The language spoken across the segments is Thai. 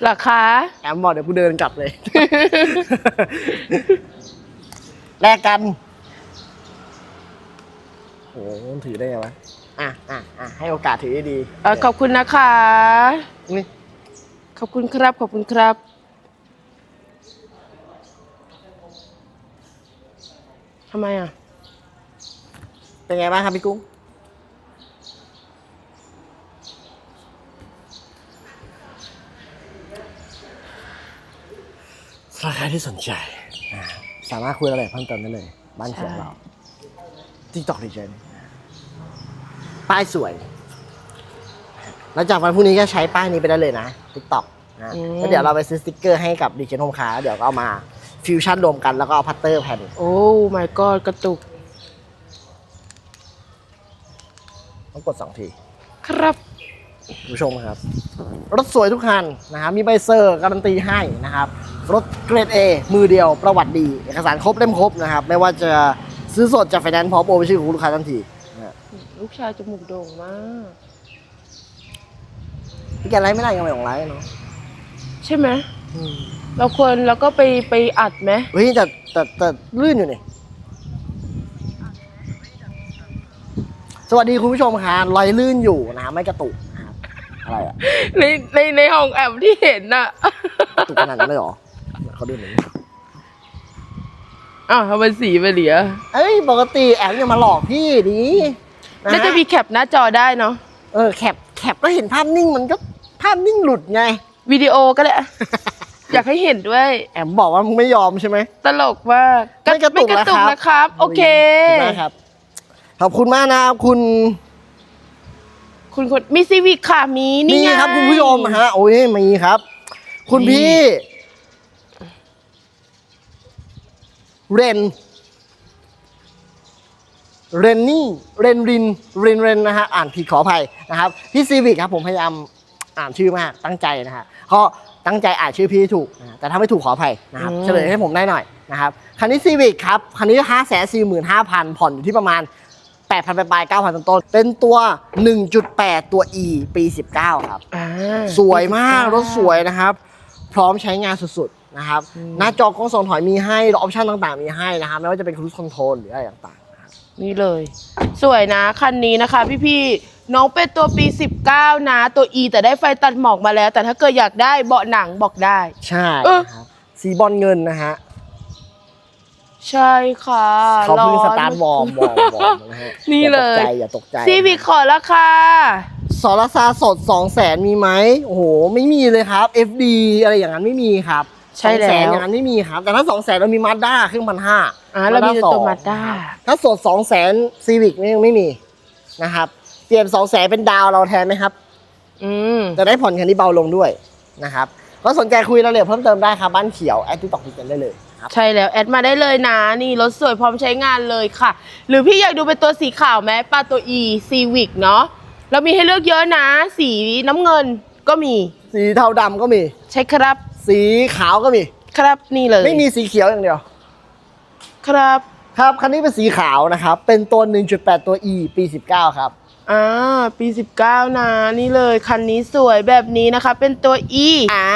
เหราคาแอมบอกเดี๋ยวกูเดินกลับเลย แลกกัน โอ้โหมันถือได้ไงวะอะอะอะให้โอกาสถือให้ดีเอ่อขอบคุณนะคะ นี่ขอบคุณครับ ขอบคุณครับ ทำไมอะ เป็นไงบ้างครับพี่กุ้ง สำหรับใครที่สนใจอ่าสามารถคุยอะไรเพิ่มเติมได้เลย บ้านขียวใช่เราติ๊กต็อกดีเจนป้ายสวย แล้วจากวันพรุ่งนี้ก็ใช้ป้ายนี้ไปได้เลยนะติ๊กต็อกนะแล้วเดี๋ยวเราไปซื้อสติ๊กเกอร์ให้กับดีเจนโฮมคาแล้วเดี๋ยวก็เอามาฟิวชั่นรวมกันแล้วก็เอาพัตเตอร์แผ่นโอ้ my god กระตุก ต้องกดสองที ครับคุณผู้ชมครับ รถสวยทุกคันนะครับมีใบเซอร์การันตีให้นะครับ รถเกรด A มือเดียวประวัติดี เอกสารครบเล่มครบนะครับ ไม่ว่าจะซื้อสดจากไฟแนนซ์พร้อมโอนไปชื่อของลูกค้าทันทีนะฮะลูกชายจมูกโด่งมากพี่แกไลฟ์ไม่ได้ยังไงของไลฟ์เนาะใช่ไหมเราควรแล้วก็ไปไปอัดไหมเฮ้ยแต่แต่แต่ลื่นอยู่นี่สวัสดีคุณผู้ชมครับรอยลื่นอยู่นะไม่กระตุกนะครับอะไรอะในในในห้องแอมที่เห็นน่ะ กระตุกขนาดนั้นเลยเหรอ เขาดูหน่อยอ้าวทำไมสีไปเหลียเอ้ยปกติแอมอย่ามาหลอกพี่ดีนะฮน่าจะมีแคปหน้าจอได้เนาะเออแคปแคปก็เห็นภาพนิ่งมันก็ภาพนิ่งหลุดไง วิดีโอก็ได้อยากให้เห็นด้วย แอมบอกว่ามึงไม่ยอมใช่ไหม ตลกมากไม่กระตุกไม่กระตุกแล้วครับนะครับ โอเคขอบคุณมากครับ ขอบคุณมากนะครับคุณ คุณคนมีซีวิกค่ะมีนี่นี่ไงครับคุณผู้ชมฮะ โอ้ยมีครับ คุณนี่พี่ เรน เรนนี่ เรนริน เรนเรนนะฮะ อ่านผิดขออภัยนะครับ พี่ซีวิกครับผมพยายามอ่านชื่อมากตั้งใจนะฮะก็ตั้งใจอ่านชื่อพี่ให้ถูกนะฮะแต่ถ้าไม่ถูกขออภัยนะครับ เฉลยให้ผมได้หน่อยนะครับ คันนี้ซีวิกครับ คันนี้ห้าแสนสี่หมื่นห้าพันผ่อนอยู่ที่ประมาณ8,000ปลายๆ9,000 ต้นๆเป็นตัว 1.8 ตัว E ปี 19 ครับอ่าสวยมาก รถสวยนะครับ พร้อมใช้งานสุดๆ นะครับอืมหน้าจอกล้องส่องถอยมีให้ออปชั่นต่างๆ มีให้นะครับไม่ว่าจะเป็นครู i คอนโทรลหรืออะไรต่างๆนะครับนี่เลย สวยนะคันนี้นะคะ พี่ๆน้องเป็นตัวปี 19 นะ ตัว E แต่ได้ไฟตัดหมอกมาแล้ว แต่ถ้าเกิดอยากได้เบาะหนังบอกได้ ใช่เออ นะครับสีบอลเงินนะฮะใช่ค่ะเขาเพิ่งร้อนสตาร์ทวอร์มวอร์มวอร์มนะฮะนี่เลยอย่าตกใจอย่าตกใจซีวิกขอราคาสรซาสด 2 0 0แสนมีไหมโอ้โห ไม่มีเลยครับ FD อะไรอย่างนั้นไม่มีครับ ใช่แล้ว200,000อย่างนั้นไม่มีครับ แต่ถ้า2 0 0แสนเรามีมาด้าเครื่องพันห้าอ่าเรามีแต่ตัวมาด้าถ้าสด2 0 0แสนซีวิกนี่ยังไม่มีนะครับเปลี่ยน2 0 0แสนเป็นดาวเราแทนไหมครับ อืมจะได้ผ่อนคันที่เบาลงด้วยนะครับก็สนใจคุยรายละเอียดเพิ่มเติมได้ครับบ้านเขียวแอดที่ตอกติดกันได้เลยครับ ใช่แล้วแอดมาได้เลยนะ นี่รถสวยพร้อมใช้งานเลยค่ะ หรือพี่อยากดูเป็นตัวสีขาวไหมปลาตัว E Civic เนาะเรามีให้เลือกเยอะนะ สีน้ำเงินก็มี สีเทาดำก็มี ใช่ครับ สีขาวก็มี ครับนี่เลยไม่มีสีเขียวอย่างเดียว ครับ ครับคันนี้เป็นสีขาวนะครับ เป็นตัว 1.8 ตัว E ปี 19 ครับ อ่าปี 19 นะ นี่เลย คันนี้สวยแบบนี้นะคะ เป็นตัว E อ่า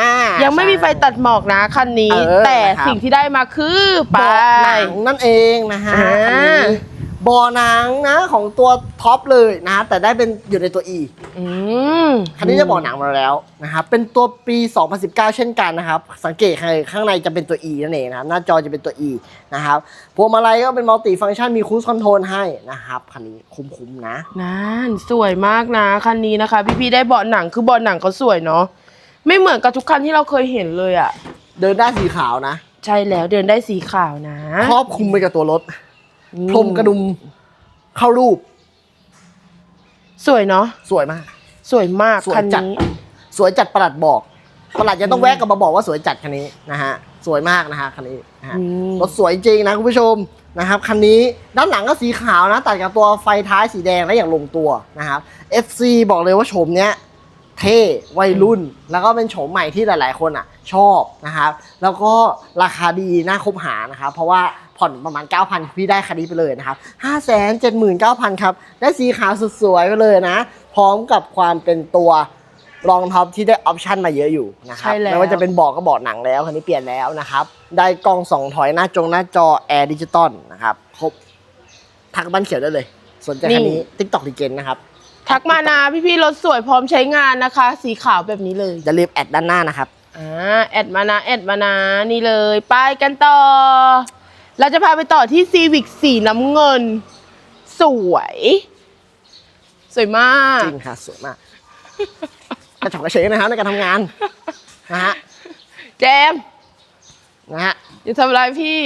ยังไม่มีไฟตัดหมอกนะคันนี้ เออแต่นะครับ สิ่งที่ได้มาคือไปเบาะหนังนั่นเองนะฮะอ่า คันนี้เบาะหนังนะของตัวท็อปเลยนะฮะแต่ได้เป็นอยู่ในตัว E อืมคันนี้จะบอกหนังมาแล้วนะครับเป็นตัวปี 2019 เช่นกันนะครับ สังเกตข้างในข้างในจะเป็นตัว E นั่นเองนะครับหน้าจอจะเป็นตัว E นะครับพวงมาลัยก็เป็นมัลติฟังก์ชันมีครู i คอนโทรลให้นะครับคันนี้คุ้มๆนะนั่นสวยมากนะคันนี้นะคะ พี่ๆได้เบาะหนังคือเบาะหนังเขาสวยเนาะไม่เหมือนกับทุกคันที่เราเคยเห็นเลยอะ่ะเดินได้านสีขาวนะ ใช่แล้วเดินได้สีขาวนะ ครอบคลุมไปกับตัวรถอื พรมกระดุมเข้ารูป สวยเนาะสวยมาก สวยมากสวยคันจัด นี้ สวยจัดประหลัดบอกประหลัดยังต้องแวะกลับมาบอกว่าสวยจัดคันนี้นะฮะสวยมากนะฮะคันนี้นะฮะอืม รถสวยจริงนะคุณผู้ชมนะครับคันนี้ด้านหลังก็สีขาวนะตัดกับตัวไฟท้ายสีแดงและอย่างลงตัวนะครับ FC บอกเลยว่าโฉมเนี้ยเท่วัยรุ่น แล้วก็เป็นโฉมใหม่ที่หลาย ๆ คนอะ ชอบนะครับแล้วก็ราคาดีน่าคบหานะครับเพราะว่า ผ่อนประมาณ 9,000พี่ได้คันนี้ไปเลยนะครับ579,000ครับได้สีขาวสุดสวยไปเลยนะ พร้อมกับความเป็นตัวรองท็อปที่ได้ออปชันมาเยอะอยู่นะครับใช่แล้วไม่ว่าจะเป็นเบาะก็เบาะหนังแล้วคันนี้เปลี่ยนแล้วนะครับ ได้กล้องสองถอยหน้าจงหน้าจอแอร์ดิจิตอลนะครับครบทักบ้านเขียวได้เลย สนใจคันนี้ติ๊กต็อกดีเกนนะครับทักมานะพี่ๆรถสวยพร้อมใช้งานนะคะ สีขาวแบบนี้เลยอย่าลืมแอดด้านหน้านะครับอ่าแอดมานะแอดมานะนี่เลย ไปกันต่อ เราจะพาไปต่อที่ซีวิกสีน้ำเงิน สวย สวยมาก จริงค่ะสวยมากกระฉับกระเฉงนะครับในการทำงานนะฮะแจมนะฮะอย่าทำร้ายพี่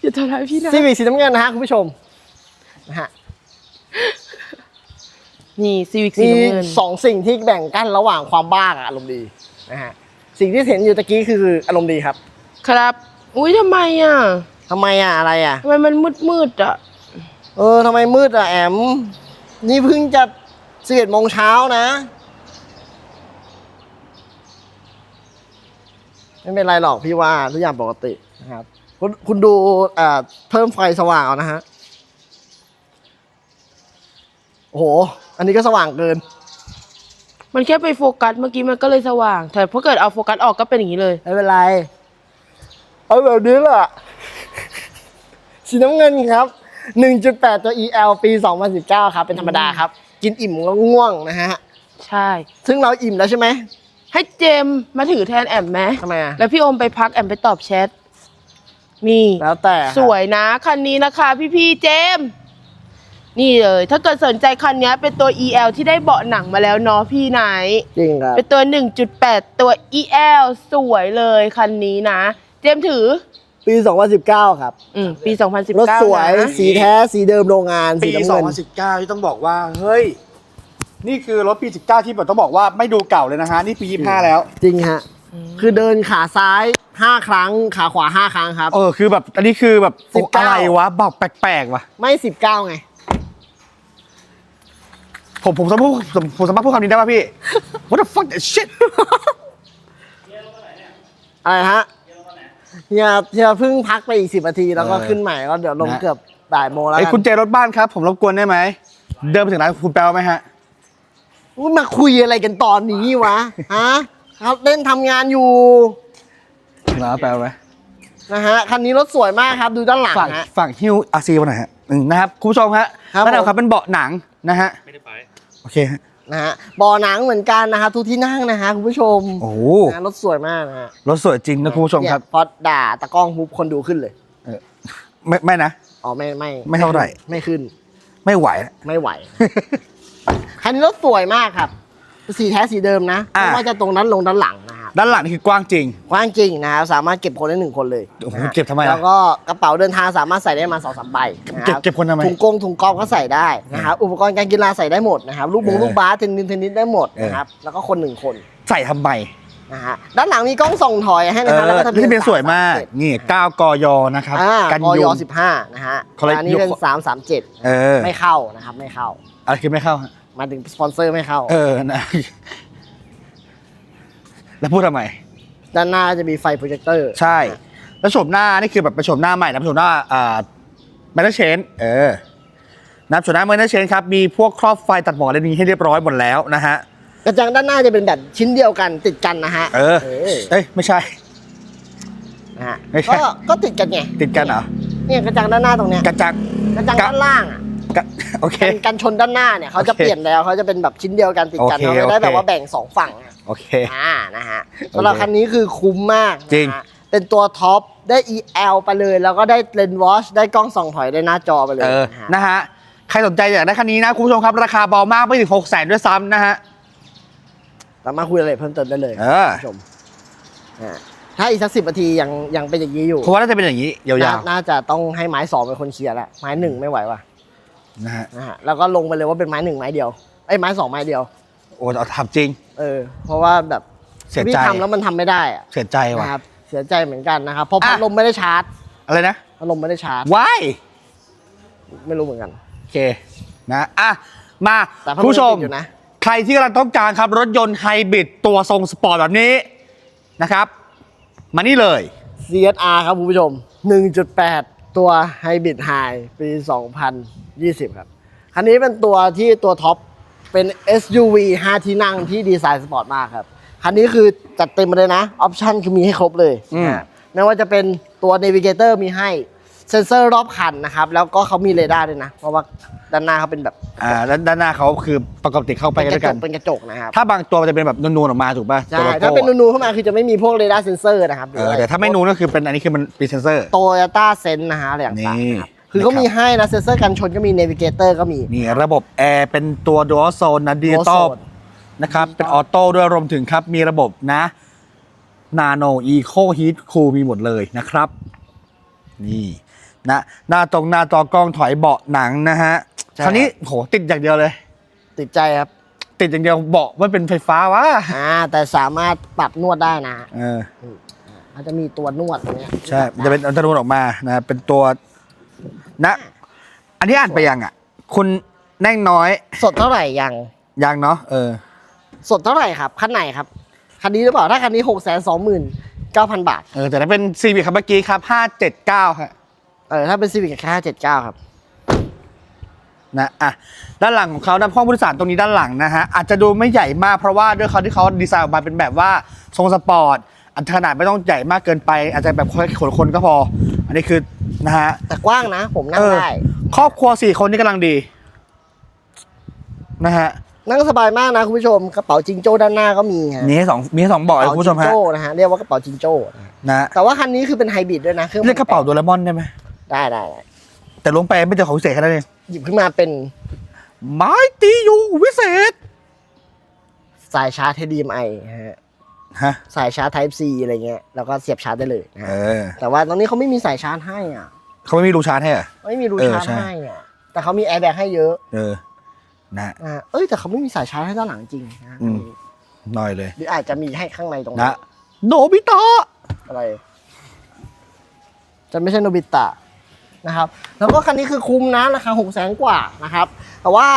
อย่าทำร้ายพี่นะซีวีสีน้ำเงินนะฮะคุณผู้ชมนะฮะนี่ซีวิกสีมีน้ำเงินสองสิ่งที่แบ่งกั้นระหว่างความบ้ากับอารมณ์ดีนะฮะสิ่งที่เห็นอยู่ตะกี้คืออารมณ์ดีครับ ครับ อุ้ยทำไมอะ ทำไมอะอะไรอะทำไมมันมืดมืดๆอะ เออทำไมมืดอะแอม นี่เพิ่งจะสิบเอ็ดโมงเช้านะไม่เป็นไรหรอกพี่ว่าทุกอย่างปกตินะครับ คุณคุณดูเอ่อเพิ่มไฟสว่างเอานะฮะโอ้โห อันนี้ก็สว่างเกิน มันแค่ไปโฟกัสเมื่อกี้มันก็เลยสว่าง แต่พอเกิดเอาโฟกัสออกก็เป็นอย่างนี้เลย ไม่เป็นไร เอาแบบนี้แหละ สีน้ำเงินครับ 1.8 ตัว EL ปี 2019 ครับ เป็นธรรมดาครับ กินอิ่มแล้วง่วงนะฮะ ใช่ ซึ่งเราอิ่มแล้วใช่ไหมให้เจมส์มาถือแทนแอมไหมทำไมอะ แล้วพี่โอมไปพักแอมไปตอบแชทนี่ แล้วแต่ครับ สวยนะ คันนี้นะคะ พี่พี่ๆเจมส์นี่เลย ถ้าเกิดสนใจคันนี้เป็นตัว EL ที่ได้เบาะหนังมาแล้วเนาะพี่ไหน จริงครับ เป็นตัว 1.8 ตัว EL สวยเลยคันนี้นะ เจมส์ถือ ปี 2019 ครับ อืมปี 2019รถสวยนะ สีแท้สีเดิมโรงงานสีปี น้ำเงิน 2019 ที่ต้องบอกว่า เฮ้ย นี่คือรถปี 19 ที่แบบต้องบอกว่าไม่ดูเก่าเลยนะฮะ นี่ปี 25 แล้ว จริงฮะ คือเดินขาซ้าย 5 ครั้งขาขวา 5 ครั้งครับ เออ คือแบบ อันนี้คือแบบโอ้19 อะไรวะบอกแปลกๆวะไม่ 19 ไง ผมผมสามารถพูดผมผมสามารถพูดคำนี้ได้ป่ะพี่ What the fuck that shit อะไรฮะ เฮียเฮียเพิ่งพักไปอีก10นาทีแล้วก็เออขึ้นใหม่ก็เดี๋ยวลงนะเกือบบ่ายโมงแล้วไอ้กันคุณเจรถบ้านครับ ผมรบกวนได้ไหม เดินไปถึงร้านคุณแปลวไหมฮะอุ๊ยมาคุยอะไรกันตอนนี้วะฮะเขาเล่นทำงานอยู่ถึงร้านแปลวไหมนะฮะคันนี้รถสวยมากครับดูด้านหลังฝั่งฮะ ฝั่งฮิวอาซีมาหน่อยฮะอืมนะครับคุณผู้ชมฮะครับด้านหลังผม ครับเป็นเบาะหนังนะฮะไม่ได้ไปโอเคฮะ นะฮะบอหนังเหมือนกันนะฮะทุกที่นั่งนะฮะคุณผู้ชมโอ้โหนะฮะรถสวยมากนะฮะรถสวยจริงนะคุณผู้ชมครับ เนี่ยพอด่าตะกล้องปุ๊บคนดูขึ้นเลย ไม่ไม่นะ อ๋อไม่ไม่ไม่เท่าไหร่ ไม่ขึ้นไม่ไหวไม่ไหว คันนี้รถสวยมากครับ สีแท้สีเดิมนะอะไม่ว่าจะตรงนั้นลงด้านหลังนะครับ ด้านหลังนี่คือกว้างจริง กว้างจริงนะครับสามารถเก็บคนได้หนึ่งคนเลยโอ้โหนะฮะเก็บทำไมล่ะแล้วก็กระเป๋าเดินทางสามารถใส่ได้มาสองสามใบนะคเก็บรับเก็บคนทำไมถุงกงถุงกอบก็ใส่ได้นะครับอุปกรณ์การกีฬาใส่ได้หมดนะครับลูกบงเออลูกบาสเทนนิสเทนนิสได้หมดเออ นะครับแล้วก็คนหนึ่งคนใส่ทำไมนะฮะด้านหลังมีกล้องส่องถอยให้เอนะฮะอแล้วก็ทะเบียที่นเป็นสวยมาก337นี่9กยนะครับ อ่ากันกยุยงสิบห้านะฮะเขาเลยอันนี้ยกเป็นสามสามเจ็ดเออไม่เข้านะครับไม่เข้าอะไรคือไม่เข้าฮะหมายถึงสปอนเซอร์ไม่เข้า เออนะ แล้วพูดทำไม ด้านหน้าจะมีไฟโปรเจคเตอร์ ใช่ แล้วโฉมหน้านี่คือแบบเป็นโฉมหน้าใหม่นะเป็นโฉมหน้าอ่าแมนเชนเออนะครับโฉมหน้าแมนเชนครับมีพวกครอบไฟตัดหมอกอะไรนี้ให้เรียบร้อยหมดแล้วนะฮะกระจังด้านหน้าจะเป็นแบบชิ้นเดียวกันติดกันนะฮะเออเออเอ้ยไม่ใช่นะฮะไม่ใช่ก็ก็ติดกันไงติดกันเหรอเนี่ยกระจังด้านหน้าตรงเนี้ยกระจักกระจังกะด้านล่างอะกระโอเคกันกันชนด้านหน้าเนี่ยเขาจะโอเคเปลี่ยนแล้วเขาจะเป็นแบบชิ้นเดียวกันติดกันโอเคเขาไม่ได้โอเคแบบว่าแบ่งสองฝั่งอะ โอเค อ่านะฮะสำหรับคันนี้คือคุ้มมากนะฮะจริงเป็นตัวท็อป ได้ EL ไปเลย แล้วก็ได้เลนส์วอชได้กล้องส่องถอยได้หน้าจอไปเลยเออ นะฮะ นะฮะ ใครสนใจอยากได้คันนี้นะ คุณผู้ชมครับ ราคาเบามากไม่ถึง6 0 0 0 0ด้วยซ้ำนะฮะ สามารถคุยอะไรเพิ่มเติมได้เลยเออ คุณผู้ชมอ่าถ้าอีกสักสิบนาทียังยังเป็นอย่างนี้อยู่เพราะว่าน่าจะเป็นอย่างนี้ ยาวน่น่าจะต้องให้ไม้สองเป็นคนเคลียร์ละไม้หนึ่งไม่ไหวว่ะๆ นะฮะ นะฮะแล้วก็ลงไปเลยว่าเป็นไม้หนึ่งไม้เดียวไอ้ยไม้สองไม้เดียว โอ้เอาทำจริง เออ เพราะว่าแบบเสียพี่ใจทำแล้วมันทำไม่ได้อะเสียใจว่ะ นะครับ เสียใจเหมือนกันนะครับ เพราะอะ พัดลมไม่ได้ชาร์จอะไรนะพัดลมไม่ได้ชาร์จ ว้ายไม่รู้เหมือนกัน โอเคนะอะมาแต่พัดลคุณมผู้ชมติดอยู่นะ ใครที่กำลังต้องการครับ รถยนต์ไฮบริดตัวทรงสปอร์ตแบบนี้นะครับ มานี่เลย CSR ครับคุณผู้ชม 1.8 ตัว Hybrid High ปี 2020 ครับ คันนี้เป็นตัวที่ตัวท็อป เป็น SUV 5 ที่นั่งที่ดีไซน์สปอร์ตมากครับ คันนี้คือจัดเต็มมาเลยนะ ออปชันคือมีให้ครบเลยอืมอ่าไม่ว่าจะเป็นตัว Navigator มีให้ เซ็นเซอร์รอบคันนะครับ แล้วก็เขามีเรดาร์ด้วยนะ เพราะว่าด้านหน้าเขาเป็นแบบอ่าแล้วด้านหน้าเขาคือประกอบติดเข้าไปเป็นกันกด้วยระจกักน เป็นกระจกนะครับ ถ้าบางตัวมันจะเป็นแบบนูนๆออกมาถูกป่ะใช่ ตัวโลโก้ถ้าเป็นนูนๆเข้ามาคือจะไม่มีพวกเรดาร์เซนเซอร์นะครับเออแต่ถ้าไม่นูนก็คือเป็นอันนี้คือมันเป็นเซนเซอร์ โตโยต้าเซนนะฮะอะไรต่างนี่ๆนะครับ คือเขามีให้นะเซนเซอร์กันชนก็มี Navigator ก็มี นี่ระบบแอร์เป็นตัว Dual Zone นะดิจิตอล Zone นะครับ Digital เป็นออโต้ด้วยรวมถึงครับ มีระบบนะ Nano Eco Heat Cool มีหมดเลยนะครับ นี่นะหน้าตรงหน้าจอกล้องถอยเบาะหนังนะฮะใช่คราวนี้โหติดอย่างเดียวเลย ติดใจครับ ติดอย่างเดียวเบาะไม่เป็นไฟฟ้าวะอ่า แต่สามารถปรับนวดได้นะเออ มันจะมีตัวนวดตรงเนี้ยใช่ มันจะเป็นอันตรนออกมานะ เป็นตัว นะ อันนี้อ่านไปยังอะ คุณแน่งน้อยสดเท่าไหร่ยังยังเนาะเออ สดเท่าไหร่ครับคันไหนครับคันนี้หรือเปล่าถ้าคันนี้หกแสนสองหมื่นเก้าพันบาท เออแต่ถ้าเป็นซีวิคครับเมื่อกี้ครับ579ครับเออถ้าเป็นซีวิกแค่ห้าเจ็ดเก้าครับ นะอะด้านหลังของเขานะห้องผู้โดยสารตรงนี้ด้านหลังนะฮะอาจจะดูไม่ใหญ่มากเพราะว่าด้วยเขาที่เขาดีไซน์ออกมาเป็นแบบว่าทรงสปอร์ตอันขนาดไม่ต้องใหญ่มากเกินไป อาจจะแบบคนคนคนก็พอ อันนี้คือ นะฮะแต่กว้างนะ ผมนั่งเออได้ ครอบครัวสี่คนนี่กำลังดี นะฮะ นั่งสบายมากนะคุณผู้ชมกระเป๋าจิงโจ้ด้านหน้าก็มีฮะมีให้สองมีให้สองเบาะกเลยระคุณเป๋าผู้ชมฮะจิงโจ้นะฮะเรียกว่ากระเป๋าจิงโจ้นะฮะนะแต่ว่าคันนี้คือเป็นไฮบริดด้วยนะเครื่องเรียกกระเป๋าโดเรมอนได้ไหมได้ได้ได้แต่ลงไปไม่เจอของพิเศษแค่นั้นเองหยิบขึ้นมาเป็นไม้ตีอยู่วิเศษ สายชาร์จ HDMI ฮะ ฮะ สายชาร์จ Type C อะไรเงี้ยแล้วก็เสียบชาร์จได้เลยนะเอฮะอแต่ว่าตรงนี้เขาไม่มีสายชาร์จให้อะเขาไม่มีรูชาร์จให้เหรอไม่มีรูเออชาร์จใช่ ให้อะแต่เขามีแอร์แบ็กให้เยอะเออ นะ อ่าเอ้ยแต่เขาไม่มีสายชาร์จให้ด้านหลังจริงนะอืม หน่อยเลย หรืออาจจะมีให้ข้างในตรงนะโนบิตะอะไรจะไม่ใช่โนบิตะนะครับ แล้วก็คันนี้คือคุ้มนะราคาหกแสนกว่านะครับ แต่ว่า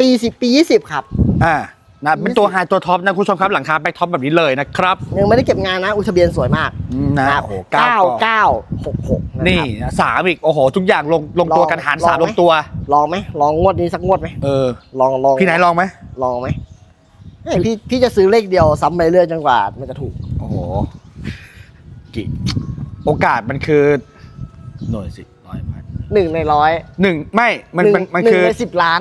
ปีสิบปียี่สิบครับ อ่า นะเป็นตัวไฮตัวท็อปนะคุณผู้ชมครับหลังคาแบ็คท็อปแบบนี้เลยนะครับยังไม่ได้เก็บงานนะ อุยทะเบียนสวยมากอืมนะครับโอ้โหเก้าเก้าก็เก้าหกหกะครับนี่นะสามอีกโอ้โหทุกอย่างลงลงตัวลองกันหารลองสามไหมลงตัว ลองไหมลองงวดนี้สักงวดไหมเออลองลองพี่ไหนลองไหมลองไหมเฮ้ยพี่พี่จะซื้อเลขเดียวซ้ำไปเรื่อยจนกว่ามันจะถูก โอ้โหกี่โอกาสมันคือหน่วยสิร้อยพันหนึ่งในร้อยหนึ่งไม่มันหมันงมันหนึ่คืงอในสิบล้าน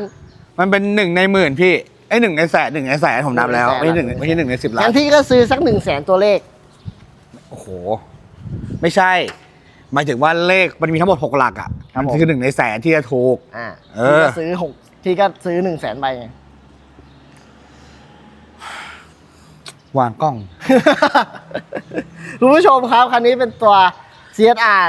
มันเป็นหนึ่งในหมื่นพี่ไอ้หนึ่งในแสนหนึ่งในแสนผมนับแล้วหนึ่ไม่งใช่หนึ่งในแสนไม่ใช่หนึ่งในสิบล้างั้นนพี่ก็ซื้อสักหนึ่งแสนตัวเลข โอ้โห ไม่ใช่ หมายถึงว่าเลขมันมีทั้งหมดหกหลักอะครับมันผมคือหนึ่งในแสนที่จะถูก อ่าเอพี่อ ก็ซื้อหกพี่ก็ซื้อหนึ่งแสนใบไงวางกล้อง คุณผู้ชมครับคันนี้เป็นตัว CSR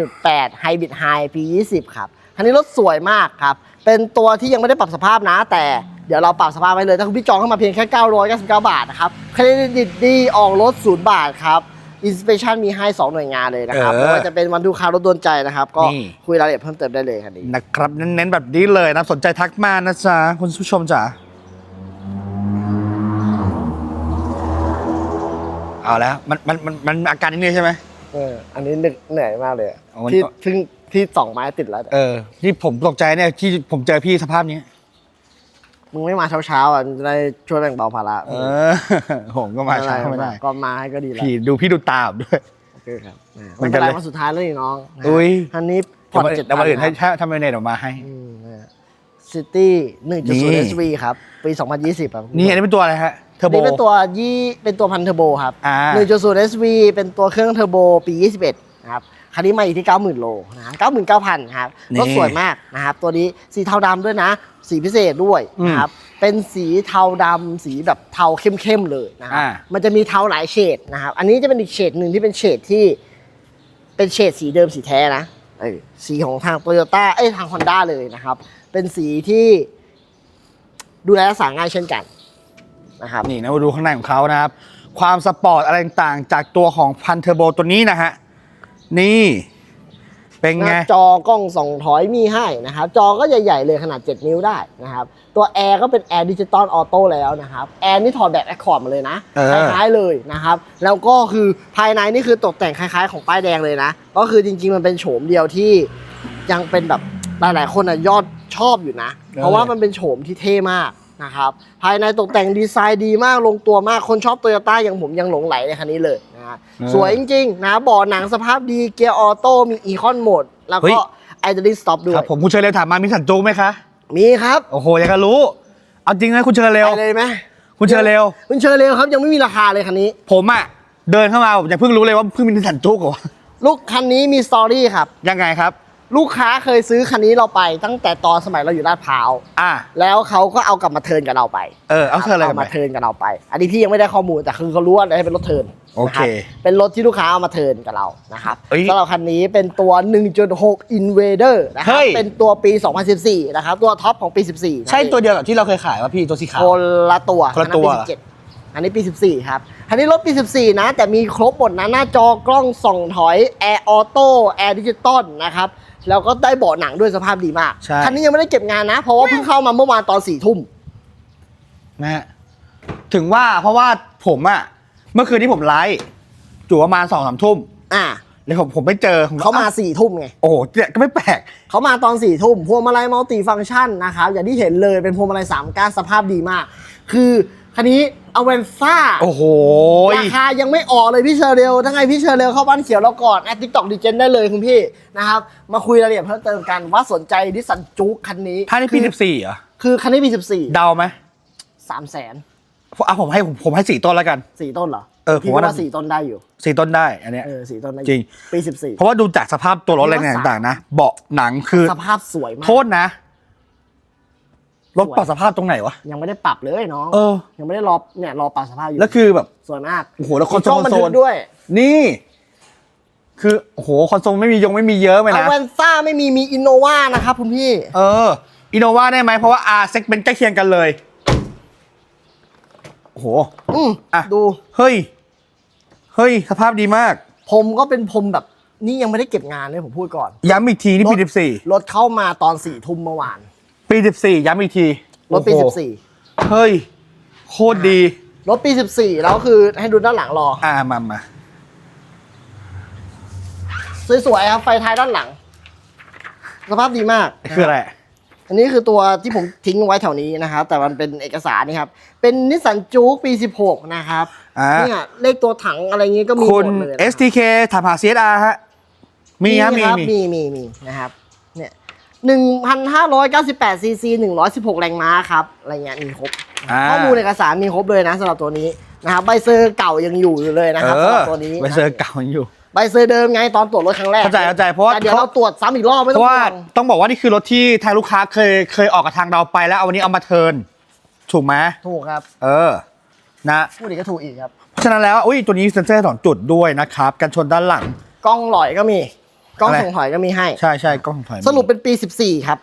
1.8 Hybrid High ปี20 ครับ คันนี้รถสวยมากครับ เป็นตัวที่ยังไม่ได้ปรับสภาพนะแต่ เดี๋ยวเราปรับสภาพไว้เลยถ้าคุณพี่จองเข้ามาเพียงแค่ 999 บาทนะครับเครดิตดีออกรถ 0 บาทครับอินสเปชันมีให้ 2 หน่วยงานเลยนะครับเออไม่ว่าจะเป็นวันดูคารถโดนใจนะครับ ก็นี่ คุยรายละเอียดเพิ่มเติมได้เลยคันนี้ นะครับเน้นๆแบบนี้เลยนะ สนใจทักมานะจ๊ะคุณผู้ชมจ๋าเอาแล้วมันมันมันมันอาการนี้ใช่ไหม เอออันนี้นึกเหนื่อยมากเลยอะเอามัน ที่ที่ที่สองไม้ติดแล้วเออที่ผมตกใจเนี่ยที่ผมเจอพี่สภาพนี้ มึงไม่มาเช้าๆอะจะได้ช่วยแบ่งเบาภาระเออผมก็มาช้าไม่ได้ ก็มาให้ก็ดีแล้วพี่ดูพี่ดูตาผมด้วยโอเคครับเหมืไม่อนกัเป็นนไรเลยวันสุดท้ายแล้วนี่น้องนะอุ๊ยอันนี้ผ่อนเจ็ดแต่วันอื่นให้ถ้าทำเนตออกมาให้ซิตี้หนึ่งจุดศูนนี่ย์ SV ครับปี2020ครับนี่อันนี้เป็นตัวอะไรฮะเทอร์โบนี่เป็นตัวยี่เป็นตัวพันเทอร์โบครับอ่าหนึ่งจุดศูนย์ SV เป็นตัวเครื่องเทอร์โบปี21นะครับ คันนี้มาอยู่ที่90,000โลนะ99,000ครับนี่ รถสวยมากนะครับตัวนี้สีเทาดำด้วยนะ สีพิเศษด้วยนะครับเป็นสีเทาดำสีแบบเทาเข้มๆเลยนะครับอ่า มันจะมีเทาหลายเฉดนะครับอันนี้จะเป็นอีกเฉดหนึ่งที่เป็นเฉดที่ เป็นเฉดสีเดิมสีแท้นะเออสีของทางโตโยต้าเอ้ยทางฮอนด้าเลยนะครับ เป็นสีที่ดูแลรักษาง่ายเช่นกันนะครับ นี่นะมาดูข้างในของเขานะครับ ความสปอร์ตอะไรต่างๆ จากตัวของพันเทอร์โบตัวนี้นะฮะ นี่เป็นหไง น้าจอกล้องส่องถอยมีให้นะครับ จอก็ใหญ่ๆเลยขนาด 7 นิ้วได้นะครับ ตัวแอร์ก็เป็นแอร์ดิจิตอลออโต้แล้วนะครับแอร์นี่ถอดแบบแอคคอร์ดมาเลยนะเออ คล้ายๆเลยนะครับ แล้วก็คือภายในนี่คือตกแต่งคล้ายๆของป้ายแดงเลยนะ ก็คือจริงๆมันเป็นโฉมเดียวที่ยังเป็นแบบหลายๆคนอะยอดชอบอยู่นะเออเพราะว่ามันเป็นโฉมที่เท่มาก นะครับภายในตกแต่งดีไซน์ดีมากลงตัวมากคนชอบโตโยต้าอย่างผมยังหลงไหลในคันนี้เลยนะฮะสวยจริงๆนะเบาะหนังสภาพดีเกียร์ออโต้มีอีคอนโหมดแล้วก็ไอเดนสต็อปด้วคยรับผมคุณเชอร์เร็วถามมามีสันจูไหมคะ มีครับโอ้โหอยากจะรู้ เอาจริงนะคุณเชอร์เร็ว ไปเลยไหมคุณเชอร์เร็ว คุณเชอร์เร็วครับยังไม่มีราคาเลยคันนี้ ผมอะเดินเข้ามาผมยังเพิ่งรู้เลยว่าเพิ่งมีสันจูกเหรอลูกคันนี้มีสตอรี่ครับยังไงครับ ลูกค้าเคยซื้อคันนี้เราไปตั้งแต่ตอนสมัยเราอยู่ลาดพร้าวอ่า แล้วเขาก็เอากลับมาเทิร์นกับเราไปเออเอาเทิร์นอะไรกันไปมาเทิร์นกับเราไป อันนี้พี่ยังไม่ได้ข้อมูลแต่คือเขารู้ว่าให้เป็นรถเทิร์นโอเคนะครับเป็นรถที่ลูกค้าเอามาเทิร์นกับเรานะครับเอ้ยสำหรับคันนี้เป็นตัว 1.6 Invader นะคเฮ้รับย เป็นตัวปี 2014 นะครับตัวท็อปของปี 14ใช่ตัวเดียวกับที่เราเคยขายว่าพี่ตัวสีขาว คนละตัวคนละตัว อันนั้นปี17อันนี้ปี 14 ครับอันนี้รถปี 14 นะ แต่มีครบหมดนะหน้าจอกล้องส่องถอยแอร์ออโต้แอร์ดิจิตอลนะครับ แล้วก็ได้เบาะหนังด้วยสภาพดีมาก ใช่ คันนี้ยังไม่ได้เก็บงานนะ เพราะว่าเพิ่งเข้ามาเมื่อวานตอนสี่ทุ่ม นะฮะถึงว่าเพราะว่าผมอะเมื่อคืนที่ผมไลฟ์จู่ประมาณสองสามทุ่มอ่า แล้วผมผมไม่เจอผมก็เขามาอ้วสี่ทุ่มไง โอ้โหเนี่ยก็ไม่แปลก เขามาตอนสี่ทุ่มพวงมาลัยมัลติฟังก์ชันนะครับอย่างที่เห็นเลยเป็นพวงมาลัยสามก้านสภาพดีมาก คือ คันนี้อเวนซ่าโอ้โหราคายังไม่ออกเลยพี่เชอร์เรลถ้าไงพี่เชอร์เรลเข้าบ้านเขียวเราก่อนแอดทิกตอกดีเจนได้เลยคุณพี่นะครับ มาคุยรายละเอียดเพิ่มเติมกันว่าสนใจดิสันจุกคันนี้ถ้านี่ปีคือสิบสี่เหรอ คือคันนี้ปีสิบสี่เดาไหมสามแสนอะผมให้ผมผมให้สี่ต้นแล้วกันสี่ต้นเหรอเออผมพี่ว่าว่าน่าสี่ต้นได้อยู่สี่ต้นได้อันเนี้ยเออสี่ต้นได้อยู่จริงปีสิบสี่เพราะว่าดูจากสภาพตัวรถอะไรต่างๆนะเบาะหนังคือสภาพสวยมากโทษนะ รถปรับสภาพตรงไหนวะ ยังไม่ได้ปรับเลยน้องเออ ยังไม่ได้รอเนี่ยรอปรับสภาพอยู่แล้วคือแบบสวยมากโอ้โหแล้วคอนโซกล้องลบันโซทึนกด้วย นี่ คือโอ้โหคอนโซลไม่มียงไม่มีเยอะไหมเอานะเวนซ่าไม่มีมีอินโนวานะครับคุณพี่ เอออินโนวาได้ไหมเพราะว่า R segment ใกล้เคียงกันเลยโอ้โห อืมอะ ดู เฮ้ย เฮ้ย สภาพดีมาก ผมก็เป็นผมแบบ นี่ยังไม่ได้เก็บงานเลยผมพูดก่อน ย้ำอีกทีนี่รถปีสิบสี่รถเข้ามาตอนสี่ทุ่มเมื่อวาน ปีสิบสี่ย้ำอีกทีรถปี โอ้สิโหบสี่เฮ้ย โคตรดีรถปีสิบสี่แล้วคือให้ดูด้านหลังรอ อ่ามามาสวยๆครับไฟท้ายด้านหลัง สภาพดีมาก คืออะไร อันนี้คือตัวที่ผมทิ้งไว้แถวนี้นะครับ แต่มันเป็นเอกสารนี่ครับ เป็นนิสสันจูกปี 16 นะครับอ่า เนี่ยเลขตัวถังอะไรเงี้ยก็มีหคุณมดเลยนะครับ STK ถามหา CSR ฮะ มีฮะมีครับมีมีมีมีนะครับ เนี่ยหนึ่งพันห้าร้อยเก้าสิบแปดซีซีหนึ่งร้อยสิบหกแรงม้าครับ อะไรเงี้ยมีครบ อ่า ข้อมูลเอกสารมีครบเลยนะสำหรับตัวนี้นะครับใบเซอร์เก่ายังอยู่อยู่เลยนะครับเอสำหอรับตัวนี้ไปเซอร์เก่าอยู่ ใบเซอร์เดิมไงตอนตรวจรถครั้งแรกเข้าใจเข้าใจเพราะว่า แต่เดี๋ยวเราตรวจซ้ำอีกรอบไม่เพต้องราะว่าห่วงต้องบอกว่านี่คือรถที่ทางลูกค้าเคยเคยออกกับทางเราไปแล้วเอาวันนี้เอามาเทิร์นถูกไหมถูกครับเออนะพูดอีกก็ถูกอีกครับ เพราะฉะนั้นแล้วอุ้ยตัวนี้เซ็นเซอร์สองจุดด้วยนะครับกันชนด้านหลัง กล้องหลอยก็มี กล้องอะไรส่งถอยก็มีให้ ใช่ใช่กล้องถอยสรุปเป็นปี 14 ครับ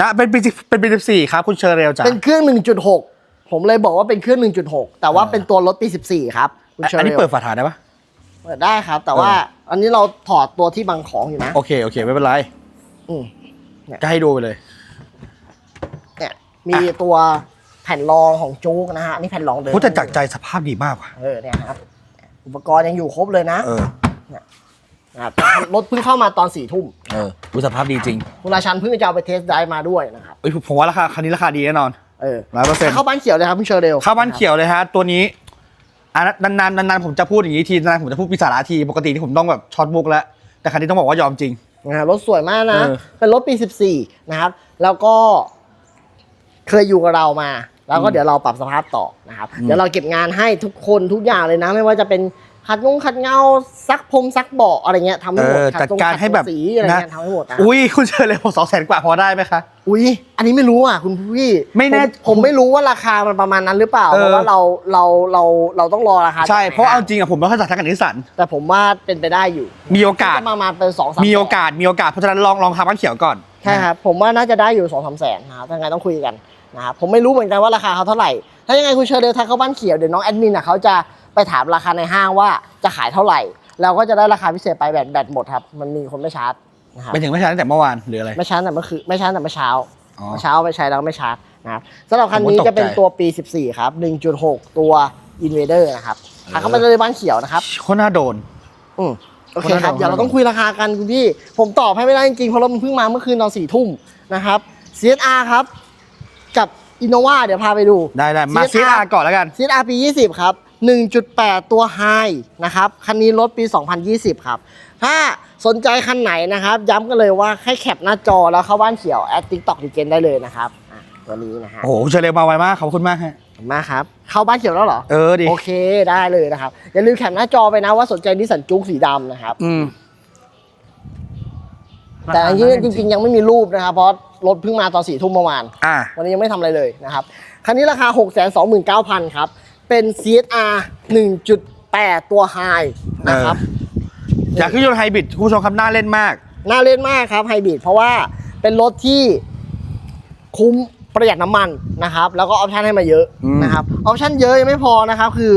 นะเป็นปีเป็นปีสิบสี่ครับคุณเชอร์เรลจ้ะเป็นเครื่อง 1.6 ผมเลยบอกว่าเป็นเครื่อง 1.6 แต่ว่าเป็นตัวรถปี 14 ครับคุณเชออันนี้รี่เปิดฝาฐานได้ปะ เปิดได้ครับ แต่ว่าอันนี้เราถอดตัวที่บังของอยู่นะโอเคโอเคไม่เป็นไรอืม ก็ให้ดูไปเลย เนี่ยมีตัวแผ่นรองของจูกนะฮะอันนี่แผ่นรองเดิมพุทธจักรใจสภาพดีมากว่ะเออเนี่ยครับ อุปกรณ์ยังอยู่ครบเลยนะเออ นะครับ รถเพิ่งเข้ามาตอนสี่ทุ่มเออดูสภาพดีจริงคุณราชันเพิ่งจะเอาไปเทสไดรฟ์มาด้วยนะครับเอ้ยผมว่าราคาคันนี้ราคาดีแน่นอนเออร้อยเปอร์เซ็นต์เข้าบ้านเขียวเลยครับคุณเชอร์เดลข้าวบ้านเขียวเลยฮะตัวนี้อะนานๆนานๆผมจะพูดอย่างนี้ทีนานๆผมจะพูดปีศาจทีปกติที่ผมต้องแบบช็อตมุกแล้วแต่คันนี้ต้องบอกว่ายอมจริง นะครับรถสวยมากนะ เออ เป็นรถปี 14 นะครับ แล้วก็เคยอยู่กับเรามา แล้วก็เดี๋ยวเราปรับสภาพต่อนะครับ เดี๋ยวเราเก็บงานให้ทุกคนทุกอย่างเลยนะ ไม่ว่าจะเป็น ขัดงงขัดเงาซักพรมซักเบาะอะไรเงี้ยทำให้หมดเออขัจัดตงการขัให้แบบสีอะไรนะเงี้ยทำให้หมดนะอุ้ยคุณเชอร์เลยผมสองแสนกว่าพอได้ไหมคะอุ้ยอันนี้ไม่รู้อะคุณพี่ไม่แน่ผผมไม่รู้ว่าราคามันประมาณนั้นหรือเปล่าเออเพราะว่าเราเราเราเราต้องรอราคาใช่จกไหนเพราะเอาจริงอะผมไม่ค่อยจัดทางกับนิสสันแต่ผมว่าเป็นไปได้อยู่ มีโอกาสจะประมาณเป็นสองสามมีโอกาสมีโอกาสเพราะฉะนั้นลองลองทำบ้านเขียวก่อนใช่ครับผมว่าน่าจะได้อยู่สองสามแสนนะครับถ้าไงต้องคุยกันนะครับผมไม่รู้เหมือนกันว่าราคาเขาเท่าไหร่ถ้ายังไงคุณเชอร์เดลทักเข้าบ้านเขียวเดี๋ยวน้องแอดมินอะเขาจะ ไปถามราคาในห้างว่าจะขายเท่าไหร่ เราก็จะได้ราคาพิเศษไปแบตแบตหมดครับ มันมีคนไม่ชาร์จนะครับไปถึงไม่ใช่ตั้งแต่เมื่อวานหรืออะไร ไม่ชาร์จแต่เมื่อคืนไม่ชาร์จแต่เมื่อเช้าอ๋อ เมื่อเช้าไปใช้แล้วไม่ชาร์จนะครับสำหรับคันนี้ผมก็ตกใจ จะเป็นตัวปี 14 ครับ 1.6 ตัว Invader นะครับทางเข้ามาเลยบ้านเขียวนะครับ โคตรน่าโดน อืมโอเคคนละครับดอก เดี๋ยวเราต้องคุยราคากันคุณพี่ ผมตอบให้ไม่ได้จริงๆ เพราะรถมันเพิ่งมาเมื่อคืนตอนสี่ทุ่มนะครับ CSR ครับ กับอินโนวาเดี๋ยวพาไปดู ได้ได้มา CSR ซีอาก่อนแล้วกัน CSR ปี 20 ครับ 1.8 ตัว High นะครับ คันนี้รถปี 2020 ครับ ถ้าสนใจคันไหนนะครับ ย้ำกันเลยว่าให้แคปหน้าจอแล้วเข้าบ้านเขียวแอดติ๊กต็อกดีเจนได้เลยนะครับอะตัวนี้นะฮะ โอ้โหคุณเฉลียวมาไวมากขอบคุณมากฮะขอบคุณมากครับ เข้าบ้านเขียวแล้วเหรอ เออดิโอเคได้เลยนะครับ อย่าลืมแคปหน้าจอไปนะว่าสนใจนิสสันจุ๊กสีดำนะครับ อืมแต่อันนี้จริงๆ ยังไม่มีรูปนะครับ เพราะรถเพิ่งมาตอนสี่ทุ่มเมื่อวาน อ่า วันนี้ยังไม่ทำอะไรเลยนะครับ คันนี้ราคา 6 2 9 0 0 0 ครับ เป็น CSR 1.8 ตัว High นะครับอยากขึ้นยนต์ไฮบริดคุณผู้ชมครับน่าเล่นมาก น่าเล่นมากครับไฮบริดเพราะว่าเป็นรถที่คุ้มประหยัดน้ำมันนะครับ แล้วก็ออปชันให้มาเยอะอืมนะครับออปชันเยอะยังไม่พอนะครับ คือ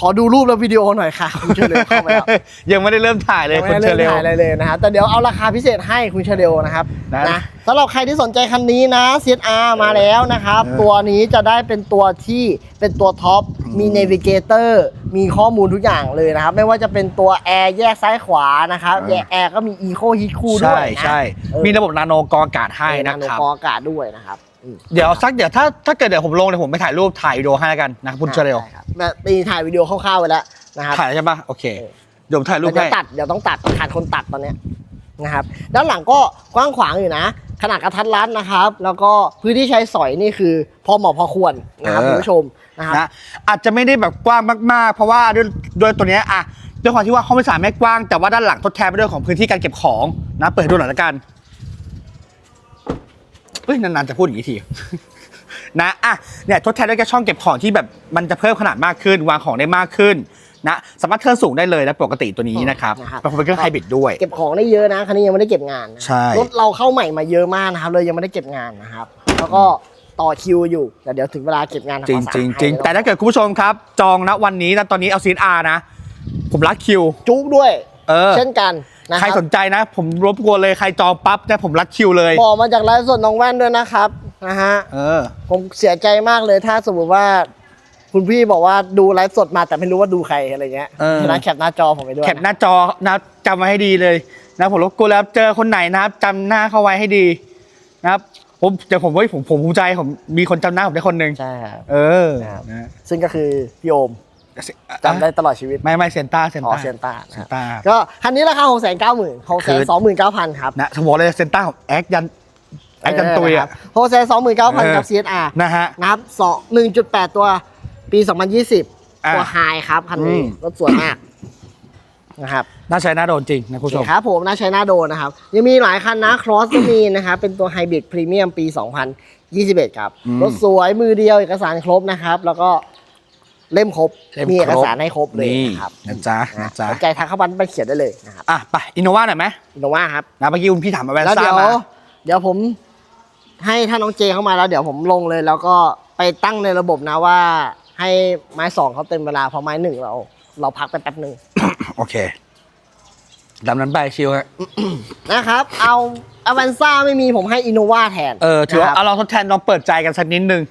ขอดูรูปและวิดีโอหน่อยค่ะคุณเชลเลเข้าไปแล้วยังไม่ได้เริ่มถ่ายเลยยังคุณไม่เฉได้ลียวถ่ายอะไรเลยนะครับแต่เดี๋ยวเอาราคาพิเศษให้คุณเชลเลนะครับนะนะสำหรับใครที่สนใจคันนี้นะ CSR มาแล้วนะครับเออตัวนี้จะได้เป็นตัวที่เป็นตัวท็อปมี Navigator มีข้อมูลทุกอย่างเลยนะครับ ไม่ว่าจะเป็นตัวแอร์แยกซ้ายขวานะครับแยกแอร์ก็มี Eco Heat Cool ด้ใช่วยนะใช่เออมีระบบนาโนกรองอากาศให้นะนาโนครับกรองอากาศด้วยนะครับอืม เดี๋ยวสักเดี๋ยวถ้าถ้าเกิดเดี๋ยวผมลงเดี๋ยวผมไปถ่ายรูปถ่ายวิดีโอให้แล้วกันนะครับคุณเฉลียวใช่ครับแบบมีถ่ายวิดีโอคร่าวๆไว้แล้วนะครับถ่ายแล้วใช่ปะโอเคเออเดี๋ยวผมถ่ายรูปเดี๋ยวให้ตัดเดี๋ยวต้องตัดขาดคนตัดตอนเนี้ยนะครับด้านหลังก็กว้างขวางอยู่นะ ขนาดกระทัดรัดนะครับ แล้วก็พื้นที่ใช้สอยนี่คือพอเหมาะพอควรนะครับเออคุณผู้ชมนะครับนะอาจจะไม่ได้แบบกว้างมากๆ เพราะว่าด้วยด้วยตัวเนี้ยอะด้วยความที่ว่าห้องโดยสารไม่กว้างแต่ว่าด้านหลังทดแทนไปด้วยของพื้นที่การเก็บของนะเปิดให้ดูหน่อยละกัน เฮ้ยนานๆจะพูดอย่างนี้ที นะอะเนี่ยทดแทนด้วยแค่ช่องเก็บของที่แบบมันจะเพิ่มขนาดมากขึ้น วางของได้มากขึ้นนะสามารถเคลื่อนสูงได้เลยนะปกติตัวนี้นะครับนะครับ เป็นเครื่องไฮบริดด้วย เก็บของได้เยอะนะคันนี้ยังไม่ได้เก็บงานนะใช่ รถเราเข้าใหม่มาเยอะมากนะครับเลยยังไม่ได้เก็บงานนะครับ แล้วก็ต่อคิวอยู่แต่เดี๋ยวถึงเวลาเก็บงานทำจริคงวามสะจริงอาดจริงให้แต่ถ้าเกิดคุณผู้ชมครับ จองนะวันนี้นะตอนนี้เอาซีอาร์นะ ผมรัดคิว จุกด้วย เออ เช่นกัน นะใครครับสนใจนะ ผมรบกวนเลยใครจองปั๊บนะผมรัดคิวเลยบอกมาจากไลฟ์สดน้องแว่นด้วยนะครับนะฮะเออผมเสียใจมากเลยถ้าสมมติว่า คุณพี่บอกว่าดูไลฟ์สดมาแต่ไม่รู้ว่าดูใครอะไรเงี้ยเออฉะนั้นแคปหน้าจอผมไปด้วยแคปหน้าจอนะจำไว้ให้ดีเลยนะผมรบกวนแล้วเจอคนไหนนะครับจำหน้าเข้าไว้ให้ดีนะครับผมเดี๋ยวผมว่าผมผมภูมิใจผมมีคนจำหน้าผมได้คนหนึ่งใช่ครับเออครับนะซึ่งก็คือพี่โอม จำได้ตลอดชีวิต ไม่ไม่เซนต้าเซนอ๋อต้าเซนต้าเซนต้าก็คันนี้ราคาหกแสนเก้าหมื่นหกแสนสองหมื่นเก้าพันครับนะสมมติเลยเซนต้าของแอคยันแอคยันตุยอะหกแสนสองหมื่นเก้าพันเออกับ CSR นะฮะนะครับสองหนึ่งจุดแปดตัวปีสองพันยี่สิบอะตัวไฮครับคันนี้อืมรถสวยมากนะครับน่าใช้น่าโดนจริงนะคุณผู้ชมครับผมน่าใช้น่าโดนนะครับ ยังมีหลายคันนะครอสก็มีนะครับ เป็นตัวไฮบริดพรีเมียมปี 2021 ครับอืมรถสวยมือเดียวเอกสารครบนะครับ แล้วก็ เล่มครบ เล่มมีเอกครบสารให้ครบเลยนี่นะครับนะจ๊ะนะนะจ๊ะสนใจทักเข้ามาไปเขียนได้เลยนะครับอะไปอินโนวาหน่อยไหมอินโนว่าครับ นะเมื่อกี้คุณพี่ถามมาแวนแล้วซ่าเดี๋ยวมาเดี๋ยวผมให้ท่านน้องเจเข้ามาแล้ว เดี๋ยวผมลงเลย แล้วก็ไปตั้งในระบบนะว่า ให้ไม้สองเขาเต็มเวลาเพราะไม้หนึ่งเรา เราพักไปแป๊บหนึ่งโอเคดำนั้นไปชิวฮะนะครับ เอาอ v วนซ่าไม่มีผมให้อินโนวาแทนเออถือว่านะครับ เอาลองทดแทนลองเปิดใจกันสักนิดนึง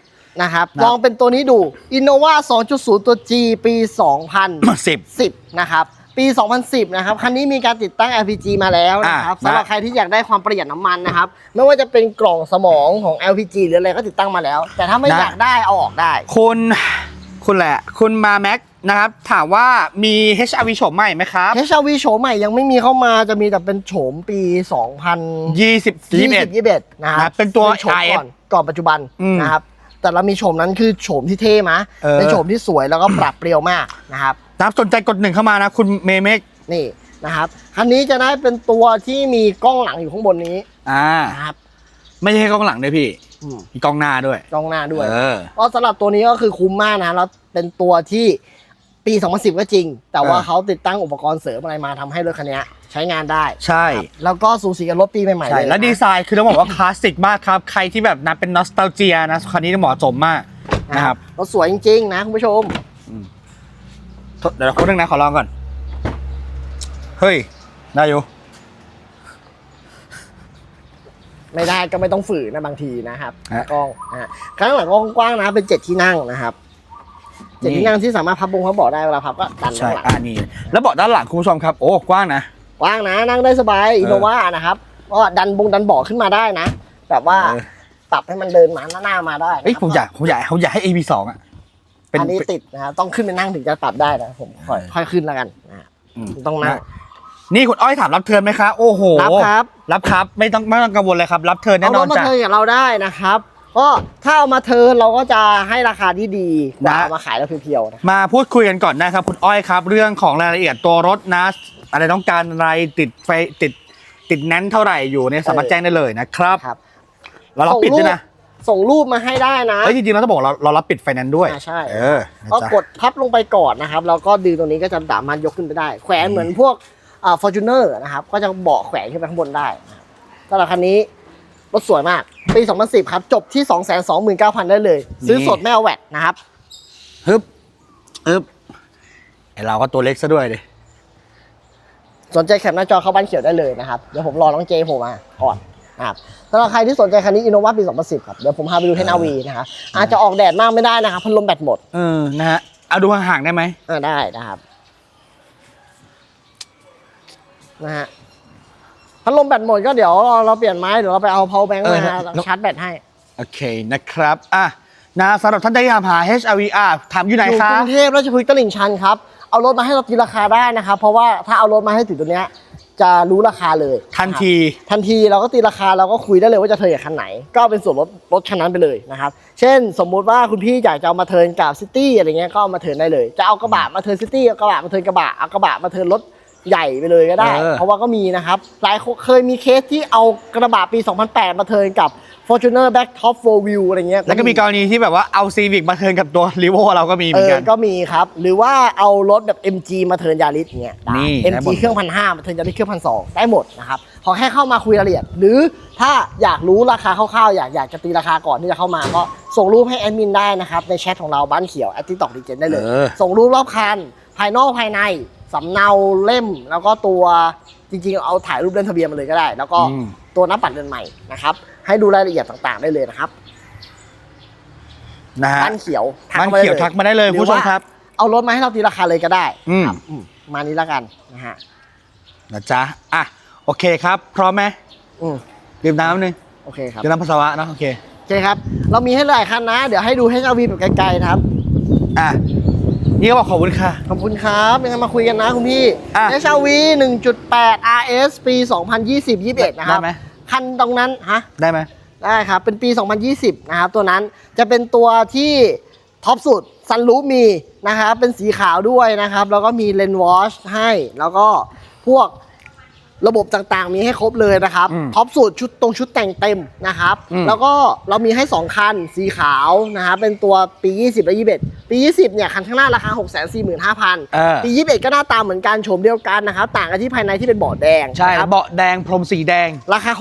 นะครับนะลองเป็นตัวนี้ดู Innova 2.0 ตัว G ปีสิบ2010 นะครับ ปี 2010 นะครับ คันนี้มีการติดตั้ง LPG มาแล้วนะครับอะสำหรับนะใครที่อยากได้ความประหยัดน้ำมันนะครับ ไม่ว่าจะเป็นกล่องสมองของ LPG หรืออะไรก็ติดตั้งมาแล้ว แต่ถ้าไม่อยากได้เอาออกได้ คุณคุณแหละ คุณมาแม็กนะครับ ถามว่ามี HRV โฉมใหม่ไหมครับ HRV โฉมใหม่ยังไม่มีเข้ามาจะมีแต่เป็นโฉมปี 2000 20 21 21 นะครันะเป็นตัวโฉมก่อน IF ก่อนปัจจุบันอืมนะครับ แต่เรามีโฉมนั้นคือโฉมที่เท่มะเออ เป็นโฉมที่สวยแล้วก็ปรับเปรียวมากนะครับ นะครับสนใจกดหนึ่งเข้ามานะ คุณเมเมกนี่นะครับคันนี้จะได้เป็นตัวที่มีกล้องหลังอยู่ข้างบนนี้อ่า นะครับไม่ใช่แค่กล้องหลังด้วยพี่ อืมมีกล้องหน้าด้วยกล้องหน้าด้วย เออ ก็สำหรับตัวนี้ก็คือคุ้มมากนะแล้วเป็นตัวที่ ปี 2010 ก็จริง แต่ว่าเออเขาติดตั้งอุปกรณ์เสริมอะไรมาทำให้รถคันนี้ใช้งานได้ใช่ ครับแล้วก็สูสีกับรถปีใหม่ๆใช่ เลยแล้วนะดีไซน์คือต้องบอกว่า คลาสสิกมากครับ ใครที่แบบนับเป็นนอสตาเจียนะคันนี้เหมาะสมมากนะครับรถสวยจริงๆนะคุณผู้ชมเดี๋ยวคนนึงนะ ขอลองก่อน เฮ้ย ได้อยู่ ไม่ได้ก็ไม่ต้องฝืนนะบางทีนะครับฮะ กล้องอะข้างหลังกล้องกว้างนะเป็นเจ็ดที่นั่งนะครับ เจ็ดนี่ที่นั่งที่สามารถพับบงพับเบาะได้เวลาพับก็ดันใช่ข้างหลังอ่านี่แล้วเบาะด้านหลังคุณผู้ชมครับโอ้กว้างนะ กว้างนะนั่งได้สบายอินโนวานะครับก็ดันบงดันเบาะขึ้นมาได้นะ แบบว่าเออ ปรับให้มันเดินมาหน้าหน้ามาได้นะเอ้ยครับผมอยากผมอยากผมอยากให้ AB สองอะ เป็นอันนี้ติดนะครับต้องขึ้นไปนั่งถึงจะปรับได้นะผมค่อยเออค่อยขึ้นแล้วกันนะอืมต้องนั่งนี่คุณอ้อยถามรับเทิร์นไหมคะโอ้โหรับครับรับครับไม่ต้องไม่ต้องกังวลเลยครับ รับเทิร์นแน่เอานรอถนมาจ้ะเทิร์นกับเราได้นะครับ ก็ถ้าเอามาเทิร์นเราก็จะให้ราคาที่ดีกว่านะ เอามาขายแล้วเพียวๆนะ มาพูดคุยกันก่อนนะครับคุณอ้อยครับ เรื่องของรายละเอียดตัวรถนะ อะไรต้องการอะไรติดไฟติดติดแน่นเท่าไหร่อยู่เนี่ยสามารถแจ้งได้เลยนะครับครับเรารับปิดด้วยนะส่งรูปมาให้ได้นะ เอ้ยจริงๆเราต้องบอกเราเรารับปิดไฟแนนซ์ด้วยอ่าใช่ เออนะก็จ๊ะ กดพับลงไปก่อนนะครับแล้วก็ดึงตรงนี้ก็จะสามารถยกขึ้นไปได้ แขวนเหมือนพวกอ่าฟอร์จูเนอร์นะครับ ก็จะเบาะแขวนขึ้นไปข้างบนได้นะครับสำหรับคันนี้ รถสวยมาก ปี 2010 ครับ จบที่ 229,000 ได้เลย ซื้อสดไม่เอาแวตนะครับ ฮึบฮึบไอเราก็ตัวเล็กซะด้วยเลยสนใจแคปหน้าจอเข้าบ้านเขียวได้เลยนะครับ เดี๋ยวผมรอน้องเจโผล่มาก่อนนะครับสำหรับใครที่สนใจคันนี้อินโนวาปี 2010 ครับ เดี๋ยวผมพาไปดูเทนอาวีนะครับอาจจะออกแดดมากไม่ได้นะครับพัดลมแบตหมด เออ นะฮะ เอาดูห่างๆได้ไหมอ่าได้นะครับ นะฮะ พัดลมแบตหมดก็เดี๋ยวเราเราเปลี่ยนไม้เดี๋ยวเราไปเอา power bank มาฮะชาร์จแบตให้โอเคนะครับ อะนะสำหรับท่านใดที่ถามหา HRVR ถามอยู่ไหนอยู่คะกรุงเทพราชพฤกษ์ตลิ่งชันครับ เอารถมาให้เราตีราคาได้นะครับ เพราะว่าถ้าเอารถมาให้ถึงตัวเนี้ย จะรู้ราคาเลยทันทีทันทีเราก็ตีราคาเราก็คุยได้เลยว่าจะเทิร์นกับคันไหน ก็เอาเป็นส่วนลดรถคันนั้นไปเลยนะครับ เช่น สมมุติว่าคุณพี่อยากจะเอามาเทิร์นกับซิตี้อะไรเงี้ยก็เอามาเทิร์นได้เลย จะเอากระบะมาเทิร์นซิตี้เอากระบะมาเทิร์นกระบะเอากระบะมาเทิร์นรถ ใหญ่ไปเลยก็ได้ เออ เพราะว่าก็มีนะครับ หลายคนเคยมีเคสที่เอากระบะปี 2008 มาเทิร์นกับ Fortuner Back Top 4 View อะไรเงี้ยแล้วก็มีกรณีที่แบบว่าเอา Civic มาเทิร์นกับตัว r ีโวเราก็มีเหเอมือนอกัน ก็มีครับ หรือว่าเอารถแบบ MG มาเทิร์นยาริสเงี้ยได้ นี่ได้ MG หมด เครื่องพันห้ามาเทิร์นยาริสเครื่องพันสองได้หมดนะครับ ขอแค่เข้ามาคุยรายละเอียด หรือถ้าอยากรู้ราคาคร่าวๆ อยากอยากจะตีราคาก่อนที่จะเข้ามาก็ส่งรูปให้แอดมินได้นะครับ ในแชทของเราบ้านเขียวแอดติตอกดีเจนได้เลย เออ ส่งรูปรอบคัน ภายนอกภายใน สำเนาเล่มแล้วก็ตัวจริงๆ เอาถ่ายรูปเล่มทะเบียนมาเลยก็ได้ แล้วก็อืม ตัวนับบัตรเดือนใหม่นะครับ ให้ดูรายละเอียดต่างๆได้เลยนะครับนะฮะบ้านเขียวทับ้านมได้เขียวทักมาได้เลยหอผู้ชมว่าครับ เอารถมาให้เราตีราคาเลยก็ได้อืม ครับอืมมานี้แล้วกันนะฮะนะจ๊ะอะโอเคครับ พร้อมไหมอืมดื่มน้ำหนึ่งโอเคครับ ดื่มน้ำปัสสาวะเนอะโอเคโอเคครับ เรามีให้หลายคันนะ เดี๋ยวให้ดูให้เจ้าวีแบบไกลๆนะครับ อะ นี่ก็บอกขอบคุณค่ะ ขอบคุณครับยังไงมาคุยกันนะคุณพี่ อะ HRV 1.8 RS ปี 2020-21 นะครับได้ไหมคันตรงนั้นฮะ ได้ไหม ได้ครับ เป็นปี 2020 นะครับ ตัวนั้นจะเป็นตัวที่ท็อปสุดซันรูฟมีนะครับ เป็นสีขาวด้วยนะครับ แล้วก็มีเลนวอชให้ แล้วก็พวก ระบบต่างๆ มีให้ครบเลยนะครับอืมท็อปสุดชุดตรงชุดแต่งเต็มนะครับอืมแล้วก็เรามีให้ 2 คันสีขาวนะครับเป็นตัวปี 20 และ 21 ปี 20 เนี่ย คันข้างหน้าราคา 645,000เออปี 21 ก็หน้าตาเหมือนกันโฉมเดียวกันนะครับ ต่างกันที่ภายในที่เป็นเบาะแดงใช่นะครับเบาะแดงพรมสีแดง ราคา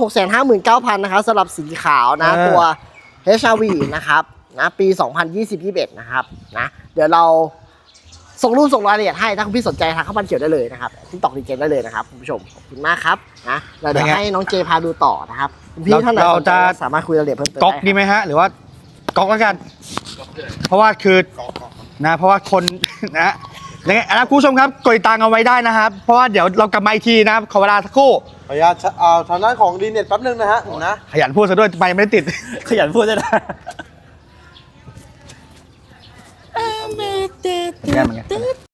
659,000นะครับสำหรับสีขาวนะเออตัว HRV นะครับนะปี 2020-21 นะครับนะเดี๋ยวเรา ส่งรูปส่งรายละเอียดให้ถ้าคุณพี่สนใจทางเข้าบ้านเขียวได้เลยนะครับที่ตอกดีเจได้เลยนะครับคุณผู้ชมขอบคุณมากครับนะแล้วเดี๋ยวเป็นไงให้น้องเจพาดูต่อนะครับคุณพี่เราท่านไหนเราสนใจจะสามารถคุยรายละเอียดเพิ่มเติมก๊อกได้ดีไหมฮะหรือว่าก๊อกแล้วกัน เพราะว่าคือนะเพราะว่าคนนะยังไงนะคุณผู้ชมครับกดติดตามเอาไว้ได้นะครับ เพราะว่าเดี๋ยวเรากลับมาอีกทีนะครับขอเวลาสักครู่ขออนุญาตชะเอาทางด้านของดีเน็ตแป๊บนึงนะฮะนะ ขยันพูดซะด้วยไปไม่ได้ติด ขยันพูดด้วยนะ เหมือนกันเหมือนกัน